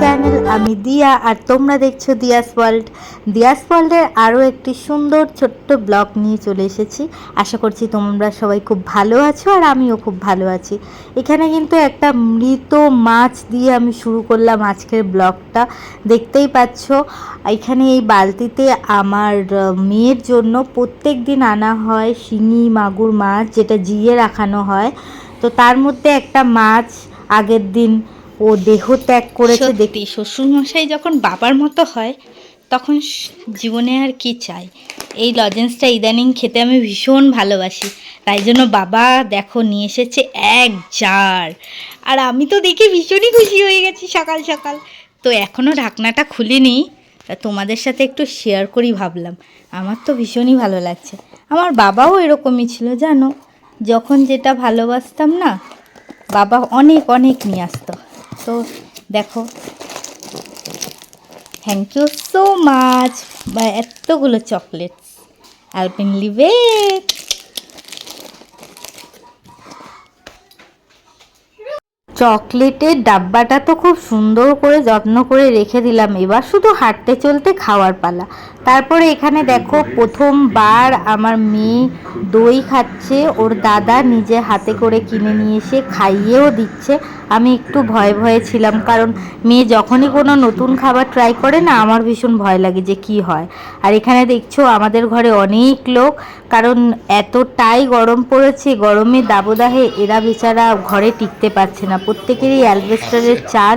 Channel আমি দিয়া আর তোমরা দেখছ দিয়াস ওয়ার্ল্ড দিয়াস ওয়ার্ল্ডের আরও একটি সুন্দর ছোট্ট ব্লগ নিয়ে চলে এসেছি। আশা করছি তোমরা সবাই খুব ভালো আছো আর আমিও খুব ভালো আছি। এখানে কিন্তু একটা মৃত মাছ দিয়ে আমি শুরু করলাম আজকের ব্লগটা। দেখতেই পাচ্ছ, এখানে এই বালতিতে আমার মেয়ের জন্য প্রত্যেক দিন আনা হয় শিঙি, মাগুর মাছ, যেটা জিয়ে রাখানো হয়। তো তার মধ্যে একটা মাছ আগের দিন ও দেহ ত্যাগ করেছে দেখি শ্বশুরমশাই যখন বাবার মতো হয় তখন জীবনে আর কি চাই? এই লজেন্সটা ইদানিং খেতে আমি ভীষণ ভালোবাসি। তাই জন্য বাবা দেখো নিয়ে এসেছে এক জার। আর আমি তো দেখে ভীষণই খুশি হয়ে গেছি সকাল সকাল। তো এখনও ঢাকনাটা খুলিনি তা তোমাদের সাথে একটু শেয়ার করি ভাবলাম। আমার তো ভীষণই ভালো লাগছে। আমার বাবাও এরকমই ছিল জানো? যখন যেটা ভালোবাসতাম না বাবা অনেক অনেক নিয়ে আসতো। তো দেখো। থ্যাংক ইউ সো মাচ এতগুলো চকলেটস আলপিন লিভেট চকলেটের ডাব্বাটা তো খুব সুন্দর করে যত্ন করে রেখে দিলাম এবার শুধু হাঁটতে চলতে খাওয়ার পালা। তারপরে এখানে দেখো প্রথমবার আমার মেয়ে দই খাচ্ছে ওর দাদা নিজে হাতে করে কিনে নিয়ে এসে খাইয়েও দিচ্ছে। আমি একটু ভয়ে ভয়ে ছিলাম কারণ মেয়ে যখনই কোনো নতুন খাবার ট্রাই করে না আমার ভীষণ ভয় লাগে যে কি হয়। আর এখানে দেখছ আমাদের ঘরে অনেক লোক কারণ এতটাই গরম পড়েছে গরমে দাবদাহে এরা বেচারা ঘরে টিকতে পারছে না। প্রত্যেকেরই অ্যালবেস্টারের চাল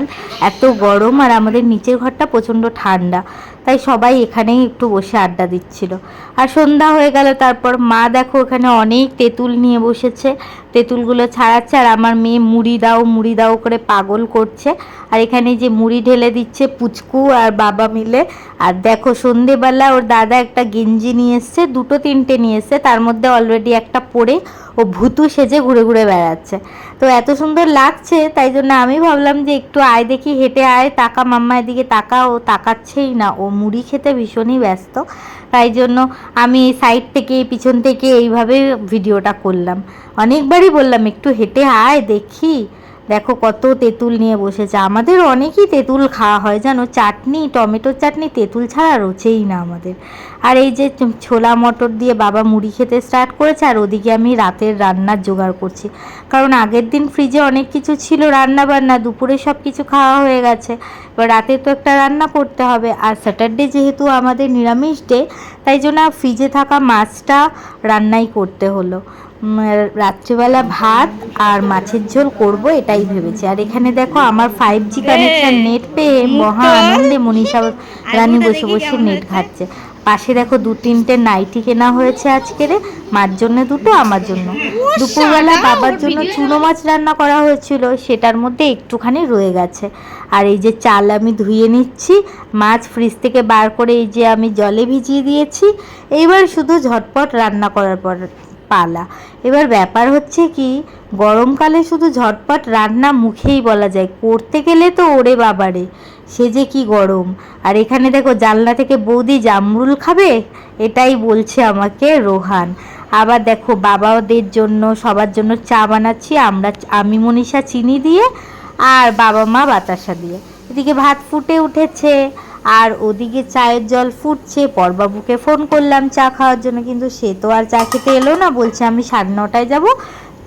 এত গরম আর আমাদের নিচের ঘরটা প্রচণ্ড ঠান্ডা। তাই সবাই এখানেই একটু বসে আড্ডা দিচ্ছিল। আর সন্ধ্যা হয়ে গেল, তারপর মা দেখো এখানে অনেক তেঁতুল নিয়ে বসেছে। তেঁতুলগুলো ছাড়াচ্ছে আর আমার মেয়ে মুড়ি দাও মুড়ি দাও করে পাগল করছে। আর এখানে যে মুড়ি ঢেলে দিচ্ছে পুচকু আর বাবা মিলে। আর দেখো সন্ধেবেলা ওর দাদা একটা গেঞ্জি নিয়ে এসছে, দুটো তিনটে নিয়ে এসছে। তার মধ্যে অলরেডি একটা পরে ও ভুতু সেজে ঘুরে ঘুরে বেড়াচ্ছে। তো এত সুন্দর লাগছে, তাই জন্য আমি ভাবলাম যে একটু আয় দেখি, হেঁটে আয়, তাকা মাম্মা এদিকে তাকা ও তাকাচ্ছেই না, ও মুড়ি খেতে ভীষণই ব্যস্ত। তাই জন্য আমি সাইড থেকে পিছন থেকে এইভাবে ভিডিওটা করলাম। অনেকবারই বললাম, একটু হেঁটে আয় দেখি। দেখো কত তেঁতুল নিয়ে বসেছে। আমাদের অনেকই তেঁতুল খাওয়া হয়, জানো? চাটনি, টমেটোর চাটনি তেঁতুল ছাড়া রোচেই না আমাদের। আর এই যে ছোলা মটর দিয়ে বাবা মুড়ি খেতে স্টার্ট করেছে, আর ওদিকে আমি রাতের রান্নার জোগাড় করছি। কারণ আগের দিন ফ্রিজে অনেক কিছু ছিল রান্না বান্না দুপুরে সব কিছু খাওয়া হয়ে গেছে। এবার রাতে তো একটা রান্না করতে হবে। আর স্যাটারডে যেহেতু আমাদের নিরামিষ ডে তাই জন্য ফ্রিজে থাকা মাছটা রান্নাই করতে হলো। রাত্রিবেলা ভাত আর মাছের ঝোল করব এটাই ভেবেছি। আর এখানে দেখো আমার ফাইভ জি কানেকশন নেট পেয়ে মহা আনন্দে মনীষা রানী বসে বসে নেট ঘাটছে। পাশে দেখো দু তিনটে নাইটি কেনা হয়েছে আজকের মার জন্য দুটো আমার জন্য। দুপুরবেলা বাবার জন্য চুনো মাছ রান্না করা হয়েছিল সেটার মধ্যে একটুখানি রয়ে গেছে। আর এই যে চাল আমি ধুয়ে নিচ্ছি মাছ ফ্রিজ থেকে বার করে এই যে আমি জলে ভিজিয়ে দিয়েছি এইবার শুধু ঝটপট রান্না করার পর পালা। এবার ব্যাপার হচ্ছে কি, গরমকালে শুধু ঝটপট রান্না মুখেই বলা যায়। করতে গেলে তো ওরে বাবারে, সে যে কি গরম। আর এখানে দেখো জানলা থেকে বৌদি জামরুল খাবে, এটাই বলছে আমাকে রোহান। আবার দেখো বাবাদের জন্য, সবার জন্য চা বানাচ্ছি, আমরা আমি মনীষা চিনি দিয়ে, আর বাবা মা বাতাসা দিয়ে। এদিকে ভাত ফুটে উঠেছে। আর ওদিকে চায়ের জল ফুটছে, পরবাবুকে ফোন করলাম, চা খাওয়ার জন্য, কিন্তু সে তো আর চা খেতে এলো না, বলছে আমি সাড়ে নটায় যাব,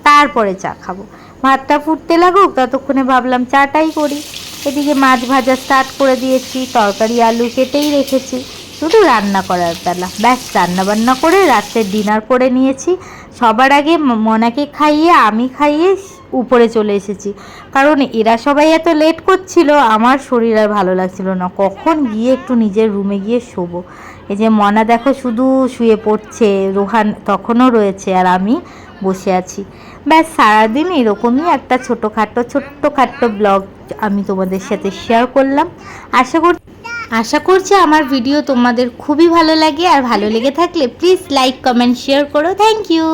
তারপরে চা খাব। ভাতটা ফুটতে লাগুক, ততক্ষণে ভাবলাম চাটাই করি। এদিকে মাছ ভাজা স্টার্ট করে দিয়েছি, তরকারি, আলু কেটেই রেখেছি। শুধু রান্না করার বেলা। ব্যাস রান্না বান্না করে রাত্রে ডিনার করে নিয়েছি। সবার আগে মনাকে খাইয়ে, আমি খাইয়ে উপরে চলে এসেছি। কারণ এরা সবাই এত লেট করছিল, আমার শরীর আর ভালো লাগছিল না। কখন গিয়ে একটু নিজের রুমে গিয়ে শোবো? এই যে মনা দেখো শুধু শুয়ে পড়ছে, রোহান তখনও রয়েছে আর আমি বসে আছি। ব্যাস, সারাদিন এরকমই একটা ছোটোখাটো ছোট্টখাট্টো ব্লগ আমি তোমাদের সাথে শেয়ার করলাম। আশা কর আশা করছি আমার ভিডিও তোমাদের খুবই ভালো লাগে। আর ভালো লেগে থাকলে প্লিজ লাইক কমেন্ট শেয়ার করো। Thank you